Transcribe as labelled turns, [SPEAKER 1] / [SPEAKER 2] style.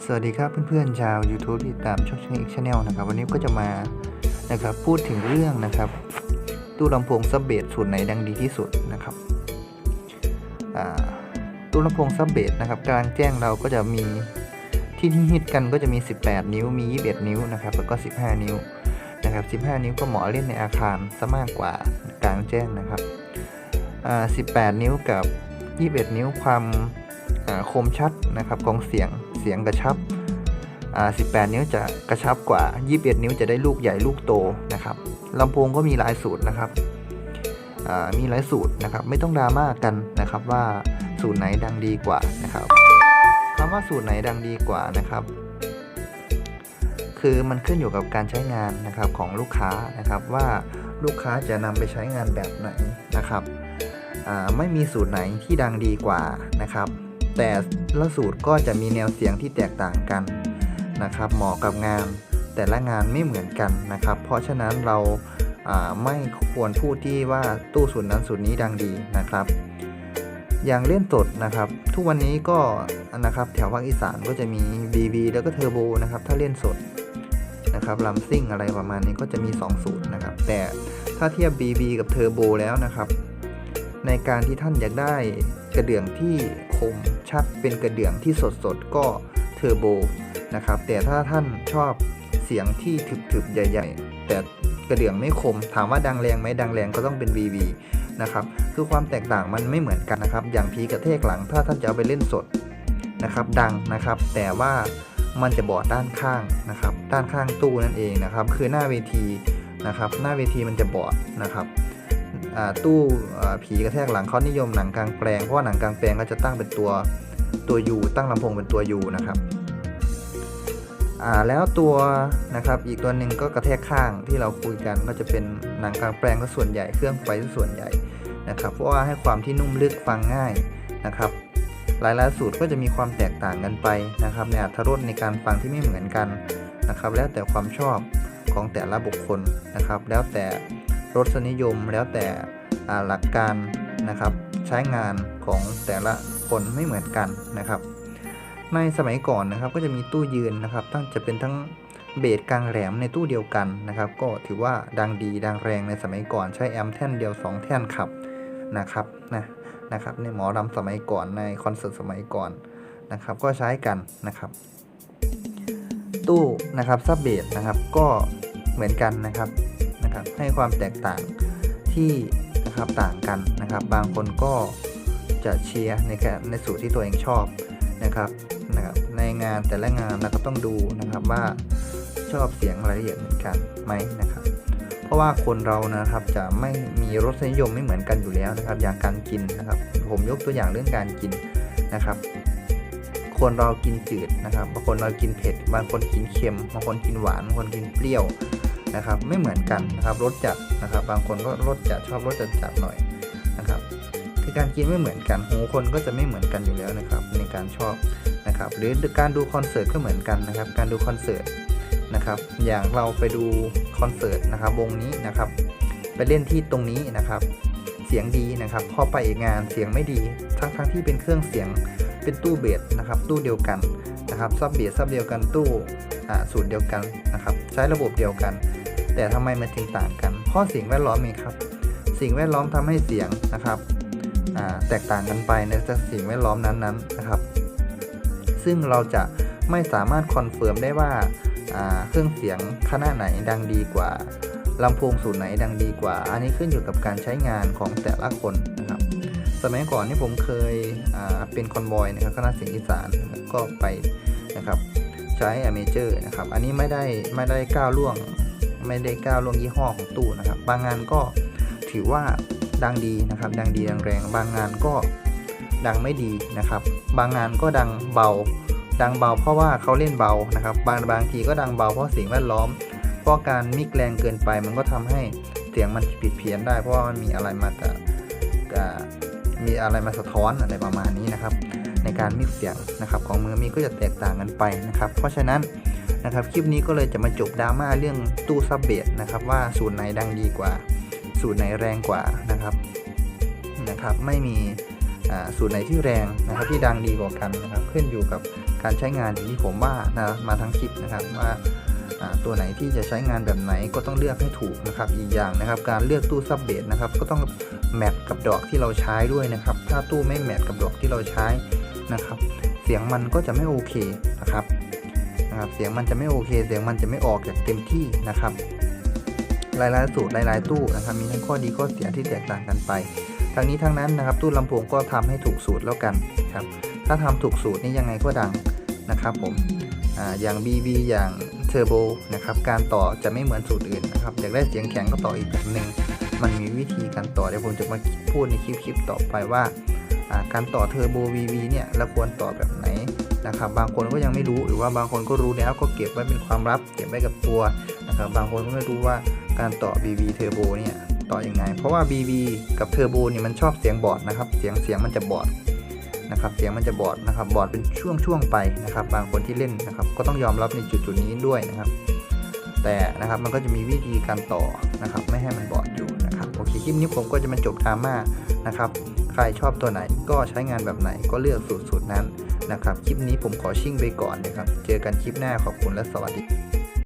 [SPEAKER 1] สวัสดีครับเพื่อนๆชาว YouTube ที่ตามช่องช่างอีกชาแนลนะครับ วันนี้ก็จะมานะครับพูดถึงเรื่องนะครับ ตู้ลำโพงซับเบสสูตรไหนดังดีที่สุดนะครับตู้ลำโพงซับเบสนะครับกลางแจ้งเราก็จะมีที่ที่ฮิตกันก็จะมี 18 นิ้วมี 21 นิ้วนะครับแล้วก็ 15 นิ้วนะครับ15 นิ้วก็เหมาะเล่นในอาคารซะมากกว่ากลางแจ้งนะครับ18 นิ้วกับ 21 นิ้วความคมชัดนะครับของเสียง เสียงกระชับ 18 นิ้วจะกระชับกว่า 21 นิ้วจะได้ลูกใหญ่ลูกโตนะครับลำโพงก็มีหลายสูตรนะครับมีหลายสูตรนะครับ ไม่ต้องดราม่ากันนะครับว่าสูตรไหนดังดีกว่านะครับคำว่าสูตรไหนดังดีกว่านะครับ คือมันขึ้นอยู่กับการใช้งานนะครับของลูกค้านะครับว่าลูกค้าจะนำไปใช้งานแบบไหนนะครับไม่มีสูตรไหนที่ดังดีกว่านะครับ แต่ละสูตรก็จะมีแนวเสียงที่แตกต่างกันนะครับ เหมาะกับงานแต่ละงานไม่เหมือนกันนะครับ เพราะฉะนั้นเราไม่ควรพูดที่ว่าตู้สูตรนั้นสูตรนี้ดังดีนะครับ อย่างเล่นสดนะครับ ทุกวันนี้ก็นะครับแถวภาคอีสานก็จะมี BB แล้วก็เทอร์โบนะครับ ถ้าเล่นสดนะครับลัมซิ่งอะไรประมาณนี้ก็จะมี 2 สูตรนะครับ แต่ถ้าเทียบ BB กับเทอร์โบแล้วนะครับ ในการที่ท่านอยากได้กระเดื่องที่คม ชัดเป็นกระเดื่องที่สดสดๆก็เทอร์โบนะครับ แต่ถ้าท่านชอบเสียงที่ถึบๆใหญ่ ๆ แต่กระเดื่องไม่คม ถามว่าดังแรงไหมดังแรงก็ต้องเป็น BB นะครับคือความแตกต่างมันไม่เหมือนกันนะครับ อย่างพีกระเทกหลังถ้าท่านจะเอาไปเล่นสดนะครับ ดังนะครับ แต่ว่ามันจะบอดด้านข้างนะครับ ด้านข้างตู้นั่นเองนะครับ คือหน้าเวทีนะครับ หน้าเวทีมันจะบอดนะครับ ตู้ผีกระแทกหลังเขานิยมหนังกลางแปลงเพราะว่าหนังกลางแปลงก็จะตั้งเป็นตัวตัวยูตั้งลำโพงเป็นตัวยูนะครับแล้วตัวนะครับอีกตัวหนึ่งก็กระแทกข้างที่เราคุยกันก็จะเป็นหนังกลางแปลงก็ส่วนใหญ่เครื่องไฟส่วนใหญ่นะครับเพราะว่าให้ความที่นุ่มลึกฟังง่ายนะครับหลายๆสูตรก็จะมีความแตกต่างกันไปนะครับในอรรถรสในการฟังที่ไม่เหมือนกันนะครับแล้วแต่ความชอบของแต่ละบุคคลนะครับ แล้วแต่ รสนิยมแล้วแต่หลักการนะครับใช้งานของแต่ละคนไม่เหมือนกันนะครับ ในสมัยก่อนนะครับก็จะมีตู้ยืนนะครับทั้งจะเป็นทั้งเบสกลางแหลมในตู้เดียวกันนะครับ ก็ถือว่าดังดีดังแรงในสมัยก่อนใช้แอมแท่นเดียว 2 แท่นขับนะครับนะนะครับในหมอรำสมัยก่อนในคอนเสิร์ตสมัยก่อนนะครับ ก็ใช้กันนะครับ ตู้นะครับซับเบสนะครับก็เหมือนกันนะครับ นะครับให้ความแตกต่างที่นะครับต่างกันนะครับ บางคนก็จะเชียร์ในในสูตรที่ตัวเองชอบนะครับนะครับในงานแต่ละงานนะครับต้องดูนะครับว่าชอบเสียงรายละเอียดเหมือนกันไหมนะครับ เพราะว่าคนเรานะครับจะไม่มีรสนิยมไม่เหมือนกันอยู่แล้วนะครับ อย่างการกินนะครับ ผมยกตัวอย่างเรื่องการกินนะครับ คนเรากินจืดนะครับบางคนเรากินเผ็ดบางคนกินเค็มบางคนกินหวานบางคนกินเปรี้ยว นะครับ ไม่เหมือนกันนะครับรสจัดนะครับ บางคนก็รสจัดชอบรสจัดจัดหน่อยนะครับ คือการกินไม่เหมือนกันหูคนก็จะไม่เหมือนกันอยู่แล้วนะครับ ในการชอบนะครับ หรือการดูคอนเสิร์ตก็เหมือนกันนะครับ การดูคอนเสิร์ตนะครับ อย่างเราไปดูคอนเสิร์ตนะครับวงนี้นะครับ ไปเล่นที่ตรงนี้นะครับ เสียงดีนะครับพอไปอีกงานเสียงไม่ดี ทั้งทั้งที่เป็นเครื่องเสียงเป็นตู้เบสนะครับ ตู้เดียวกันนะครับซับเบสซับเดียวกันตู้อ่าสูตรเดียวกันนะครับ ใช้ระบบเดียวกัน แต่ทำไมมันจึงต่างกัน เพราะสิ่งแวดล้อมเองครับ สิ่งแวดล้อมทำให้เสียงนะครับแตกต่างกันไปในสิ่งแวดล้อมนั้นๆนะครับ ซึ่งเราจะไม่สามารถคอนเฟิร์มได้ว่าเครื่องเสียงคณะไหนดังดีกว่าลำโพงสูตรไหนดังดีกว่า อันนี้ขึ้นอยู่กับการใช้งานของแต่ละคนนะครับ สมัยก่อนที่ผมเคยเป็นคอนบอยนะครับคณะเสียงอีสานนะครับก็ไปนะครับ ใช้อเมเจอร์นะครับ อันนี้ไม่ได้ไม่ได้ก้าวล่วง ไม่ได้ก้าวล่วงยี่ห้อของตู้นะครับ บางงานก็ถือว่าดังดีนะครับ ดังดีดังแรงบางงานก็ดังไม่ดีนะครับ บางงานก็ดังเบา ดังเบาเพราะว่าเขาเล่นเบานะครับ บางบางทีก็ดังเบาเพราะสิ่งแวดล้อม เพราะการมิกแรงเกินไป มันก็ทำให้เสียงมันผิดเพี้ยนได้ เพราะว่ามันมีอะไรมาจะจะมีอะไรมาสะท้อนอะไรประมาณนี้นะครับ ในการมิกเสียงนะครับ ของมือมีก็จะแตกต่างกันไปนะครับ เพราะฉะนั้น นะครับคลิปนี้ก็เลยจะมาจบดราม่าเรื่องตู้ซับเบสนะครับว่าสูตรไหนดังดีกว่า สูตรไหนแรงกว่านะครับนะครับไม่มีอ่าสูตรไหนที่แรงนะครับที่ดังดีกว่ากันนะครับขึ้นอยู่กับการใช้งานอย่างที่ผมว่านะมาทั้งคลิปนะครับว่าอ่าตัวไหนที่จะใช้งานแบบไหนก็ต้องเลือกให้ถูกนะครับอีกอย่างนะครับ การเลือกตู้ซับเบสนะครับก็ต้องแมทกับดอกที่เราใช้ด้วยนะครับ ถ้าตู้ไม่แมทกับดอกที่เราใช้นะครับ เสียงมันก็จะไม่โอเคนะครับ นะครับ เสียงมันจะไม่โอเค เสียงมันจะไม่ออกอย่างเต็มที่นะครับหลายๆสูตรหลายๆตู้นะครับ มีทั้งข้อดีข้อเสียที่แตกต่างกันไปทั้งนี้ทั้งนั้นนะครับ ตู้ลำโพงก็ทำให้ถูกสูตรแล้วกันครับ ถ้าทำถูกสูตรนี่ยังไงก็ดังนะครับผมออย่าง BB อย่างเทอร์โบนะครับ การต่อจะไม่เหมือนสูตรอื่นนะครับ อยากได้เสียงแข็งก็ต่ออีกแบบหนึ่งมันมีวิธีการต่อเดี๋ยวผมจะมาพูดในคลิปคลิปต่อไปว่า การต่อเทอร์โบ BB เนี่ยเราควรต่อแบบไหน นะครับ บางคนก็ยังไม่รู้หรือว่าบางคนก็รู้แล้วก็เก็บไว้เป็นความลับ เก็บไว้กับตัวนะครับ บางคนก็ไม่รู้ว่าการต่อ BB เทอร์โบเนี่ยต่ออยังไง เพราะว่า BB กับเทอร์โบเนี่ยมันชอบเสียงบอดนะครับ เสียงเสียงมันจะบอดนะครับ เสียงมันจะบอดนะครับ บอดเป็นช่วงๆไปนะครับ บางคนที่เล่นนะครับ ก็ต้องยอมรับในจุดๆนี้ด้วยนะครับแต่นะครับมันก็จะมีวิธีการต่อนะครับไม่ให้มันบอดอยู่นะครับโอเคคลิปนี้ผมก็จะมาจบดราม่านะครับใครชอบตัวไหนก็ใช้งานแบบไหนก็เลือกสูตรสูตรนั้น นะครับ คลิปนี้ผมขอชิ่งไปก่อนนะครับ เจอกันคลิปหน้าขอบคุณและสวัสดี